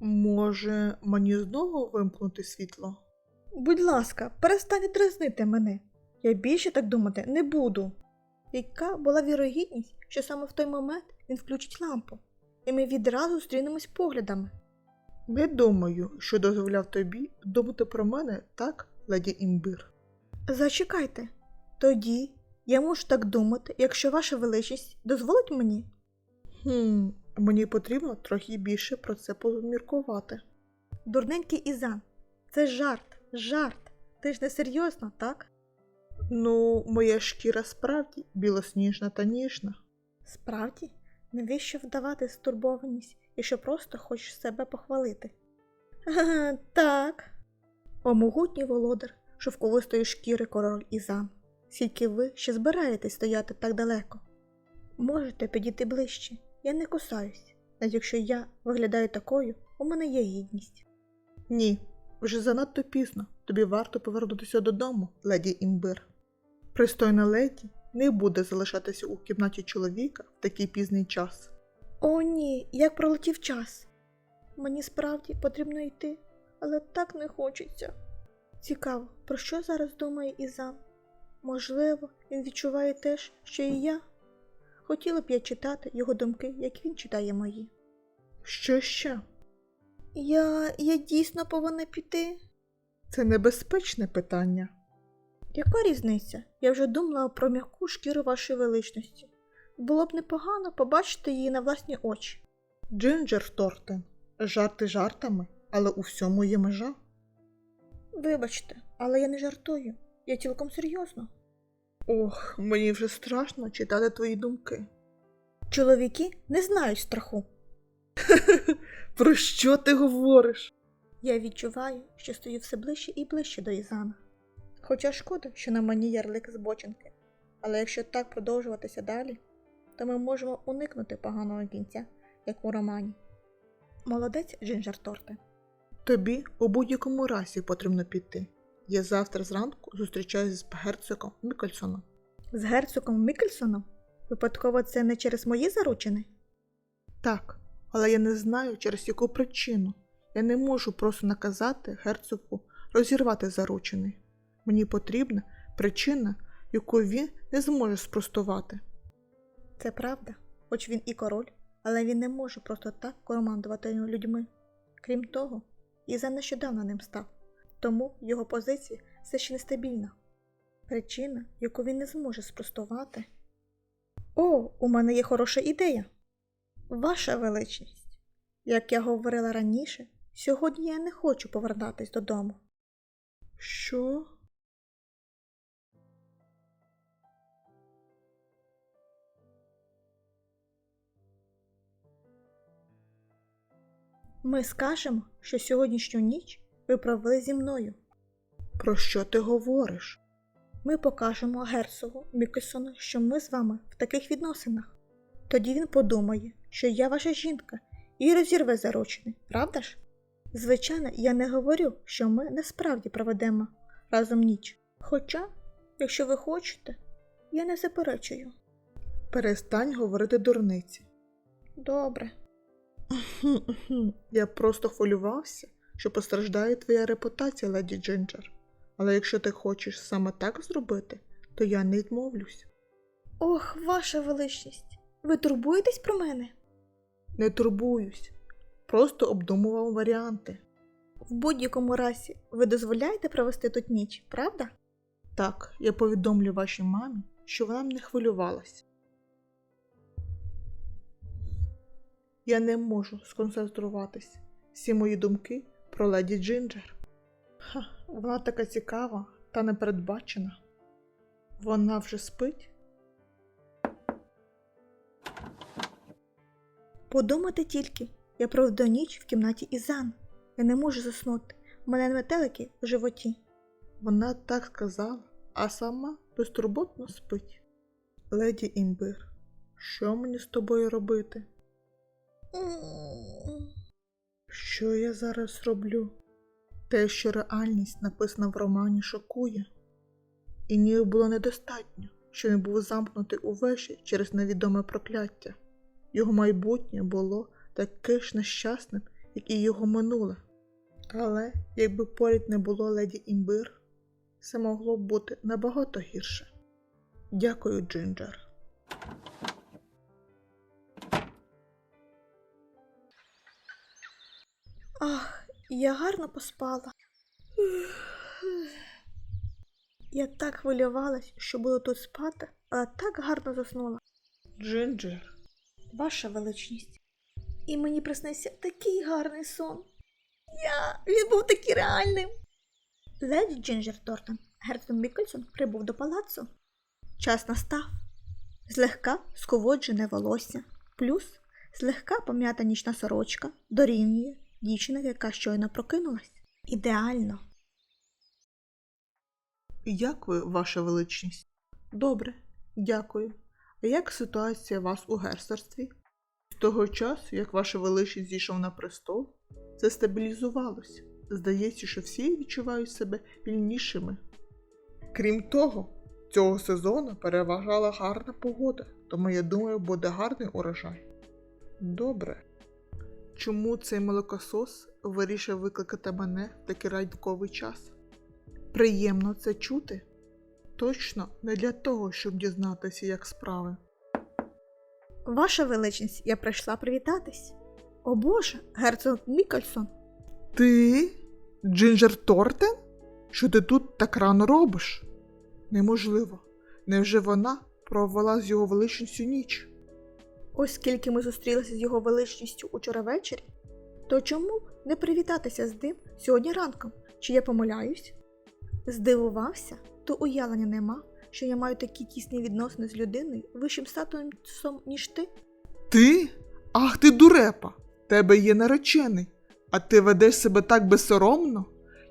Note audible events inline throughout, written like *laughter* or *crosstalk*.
Може, мені знову вимкнути світло? Будь ласка, перестань дразнити мене. Я більше так думати не буду. Яка була вірогідність, що саме в той момент він включить лампу, і ми відразу зустрінемось поглядами. Не думаю, що дозволяв тобі думати про мене так, леді імбир. Зачекайте. Тоді я можу так думати, якщо ваша величність дозволить мені. Хм, мені потрібно трохи більше про це поміркувати. Дурненький Ізан, це жарт, жарт. Ти ж не серйозно, так? Ну, моя шкіра справді білосніжна та ніжна. Справді, навіщо вдавати стурбованість, якщо просто хочеш себе похвалити? Ага, так. О могутній володар шовковистої шкіри король Ізан. Скільки ви ще збираєтесь стояти так далеко? Можете підійти ближче, я не кусаюсь, навіть якщо я виглядаю такою, у мене є гідність. Ні, вже занадто пізно. Тобі варто повернутися додому, леді імбир. Пристойна леді не буде залишатися у кімнаті чоловіка в такий пізній час. О, ні, як пролетів час. Мені справді потрібно йти, але так не хочеться. Цікаво, про що зараз думає Ізан? Можливо, він відчуває те ж, що і я. Хотіла б я читати його думки, як він читає мої. Що ще? Я, я дійсно повинна піти. Це небезпечне питання. Яка різниця? Я вже думала про м'яку шкіру вашої величності. Було б непогано побачити її на власні очі. Джинджер Тортен. Жарти жартами, але у всьому є межа. Вибачте, але я не жартую. Я цілком серйозно. Ох, мені вже страшно читати твої думки. Чоловіки не знають страху. *laughs* Про що ти говориш? Я відчуваю, що стою все ближче і ближче до Ізана. Хоча шкода, що на мені ярлик збочинки. Але якщо так продовжуватися далі, то ми можемо уникнути поганого кінця, як у романі. Молодець, Джинджер Торте. Тобі у будь-якому разі потрібно піти. Я завтра зранку зустрічаюся з герцогом Мікельсоном. З герцогом Мікельсоном? Випадково це не через мої заручини? Так, але я не знаю, через яку причину. Я не можу просто наказати герцогу розірвати заручений. Мені потрібна причина, яку він не зможе спростувати. Це правда, хоч він і король, але він не може просто так командувати людьми. Крім того, Ізан нещодавно ним став, тому його позиція все ще нестабільна. Причина, яку він не зможе спростувати. О, у мене є хороша ідея. Ваша величність, як я говорила раніше, сьогодні я не хочу повертатись додому. Що? Ми скажемо, що сьогоднішню ніч ви провели зі мною. Про що ти говориш? Ми покажемо герцогу Мікельсону, що ми з вами в таких відносинах. Тоді він подумає, що я ваша жінка, і розірве заручини, правда ж? Звичайно, я не говорю, що ми насправді проведемо разом ніч. Хоча, якщо ви хочете, я не заперечую. Перестань говорити дурниці. Добре. Я просто хвилювався, що постраждає твоя репутація, леді Джинджер. Але якщо ти хочеш саме так зробити, то я не відмовлюсь. Ох, ваша величність, ви турбуєтесь про мене? Не турбуюсь, просто обдумував варіанти. В будь-якому разі ви дозволяєте провести тут ніч, правда? Так, я повідомлю вашій мамі, що вона не хвилювалась. Я не можу сконцентруватись. Всі мої думки про леді Джинджер. Ха, вона така цікава та непередбачена. Вона вже спить? Подумати тільки, я проведу ніч в кімнаті Ізан. Я не можу заснути. У мене метелики в животі. Вона так сказала, а сама безтурботно спить. Леді Імбир, що мені з тобою робити? Що я зараз роблю? Те, що реальність написана в романі, шокує. І ніби було недостатньо, що він був замкнутий у через невідоме прокляття. Його майбутнє було таке ж нещасним як і його минуле. Але якби поряд не було леді імбир, все могло б бути набагато гірше. Дякую, Джинджер. Я гарно поспала. Я так хвилювалась, що буду тут спати, але так гарно заснула. Джинджер. Ваша величність. І мені приснився такий гарний сон. Я він був такий реальним. Леді Джинджер Тортон, герцог Мікельсон прибув до палацу. Час настав. Злегка сководжене волосся, плюс злегка пом'ята нічна сорочка дорівнює дівчина, яка щойно прокинулась. Ідеально. Як ви, ваша величність? Добре, дякую. А як ситуація вас у герцогстві? З того часу, як ваша величність зійшов на престол, це стабілізувалося. Здається, що всі відчувають себе вільнішими. Крім того, цього сезону переважала гарна погода, тому я думаю, буде гарний урожай. Добре. Чому цей молокосос вирішив викликати мене в такий ранковий час? Приємно це чути. Точно не для того, щоб дізнатися, як справи. Ваша величність, я прийшла привітатись. О Боже, герцог Мікельсон. Ти? Джинджер Тортен? Що ти тут так рано робиш? Неможливо. Невже вона провела з його величністю ніч? Оскільки ми зустрілися з його величністю учора ввечері, то чому не привітатися з ним сьогодні ранком? Чи я помиляюсь? Здивувався, то уявлення нема, що я маю такі тісні відносини з людиною вищим статусом, ніж ти. Ти? Ах ти дурепа! Тебе є наречений, а ти ведеш себе так безсоромно?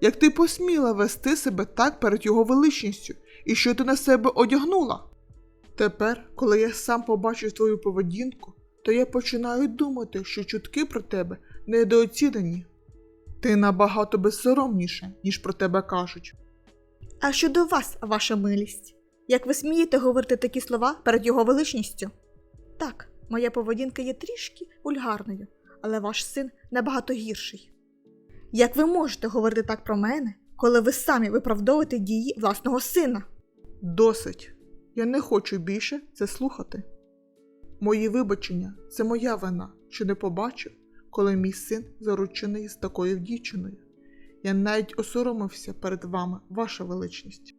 Як ти посміла вести себе так перед його величністю, і що ти на себе одягнула? Тепер, коли я сам побачив твою поведінку, то я починаю думати, що чутки про тебе недооцінені. Ти набагато безсоромніше, ніж про тебе кажуть. А щодо вас, ваша милість, як ви смієте говорити такі слова перед його величністю? Так, моя поведінка є трішки вульгарною, але ваш син набагато гірший. Як ви можете говорити так про мене, коли ви самі виправдовуєте дії власного сина? Досить. Я не хочу більше це слухати. Мої вибачення це моя вина, що не побачив, коли мій син заручений з такою дівчиною. Я навіть осоромився перед вами, ваша величність.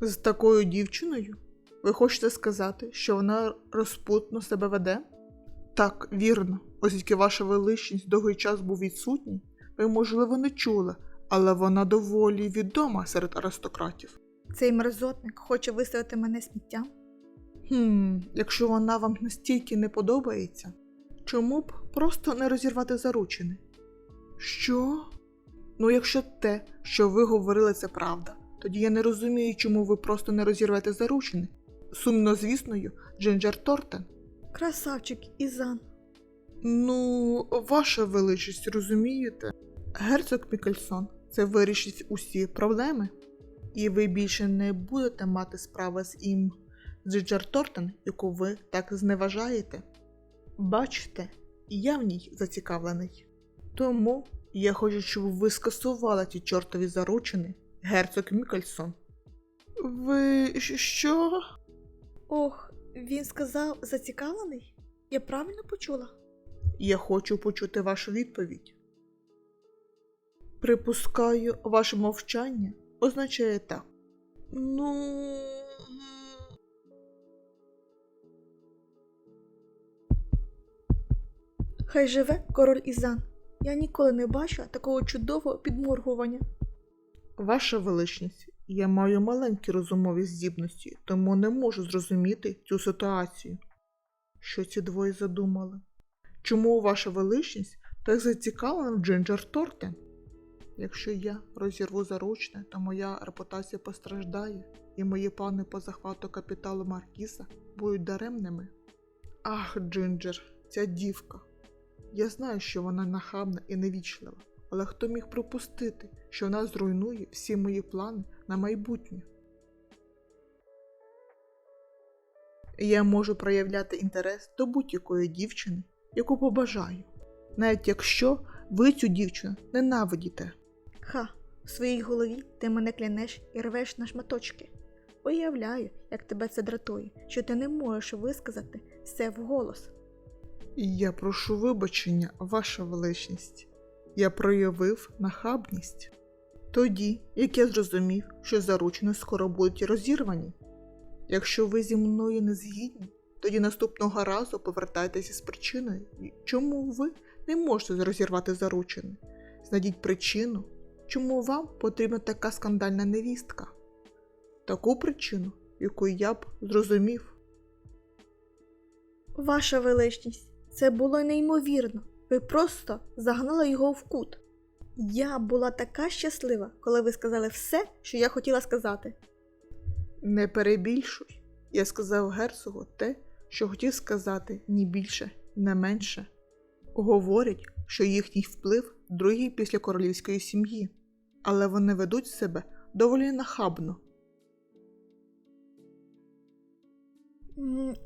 З такою дівчиною? Ви хочете сказати, що вона розпутно себе веде? Так, вірно, оскільки ваша величність довгий час був відсутній, ви, можливо, не чули, але вона доволі відома серед аристократів. Цей мерзотник хоче виставити мене сміттям? Хм, якщо вона вам настільки не подобається, чому б просто не розірвати заручини? Що? Ну, якщо те, що ви говорили, це правда, тоді я не розумію, чому ви просто не розірвете заручини. Сумнозвісною Джинджер Тортен. Красавчик Ізан. Ну, ваша величність, розумієте? Герцог Мікельсон це вирішить усі проблеми, і ви більше не будете мати справи з ім Джиджер Тортен, яку ви так зневажаєте. Бачите, я в ній зацікавлений. Тому я хочу, щоб ви скасували ті чортові заручини, герцог Мікельсон. Ви що? Ох, він сказав зацікавлений? Я правильно почула? Я хочу почути вашу відповідь. Припускаю, ваше мовчання означає так. Ну. Хай живе король Ізан. Я ніколи не бачила такого чудового підморгування. Ваша величність, я маю маленькі розумові здібності, тому не можу зрозуміти цю ситуацію. Що ці двоє задумали? Чому ваша величність так зацікавлена в Джинджер Тортен? Якщо я розірву заручне, то моя репутація постраждає, і мої плани по захвату капіталу Маркіса будуть даремними. Ах, Джинджер, ця дівка. Я знаю, що вона нахабна і невічлива, але хто міг припустити, що вона зруйнує всі мої плани на майбутнє? Я можу проявляти інтерес до будь-якої дівчини, яку побажаю, навіть якщо Ви цю дівчину ненавидіте. Ха, в своїй голові ти мене клянеш і рвеш на шматочки. Уявляю, як тебе це дратує, що ти не можеш висказати все вголос. Я прошу вибачення, ваша величність. Я проявив нахабність. Тоді, як я зрозумів, що заручені скоро будуть розірвані. Якщо ви зі мною не згідні, тоді наступного разу повертайтеся з причиною, чому ви не можете розірвати заручини. Знайдіть причину, чому вам потрібна така скандальна невістка. Таку причину, яку я б зрозумів. Ваша величність, це було неймовірно. Ви просто загнали його в кут. Я була така щаслива, коли ви сказали все, що я хотіла сказати. Не перебільшуй. Я сказав герцогу те, що хотів сказати ні більше, не менше. Говорять, що їхній вплив другий після королівської сім'ї, але вони ведуть себе доволі нахабно.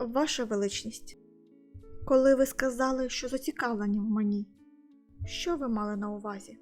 Ваша величність, коли ви сказали, що зацікавлені в мені, що ви мали на увазі?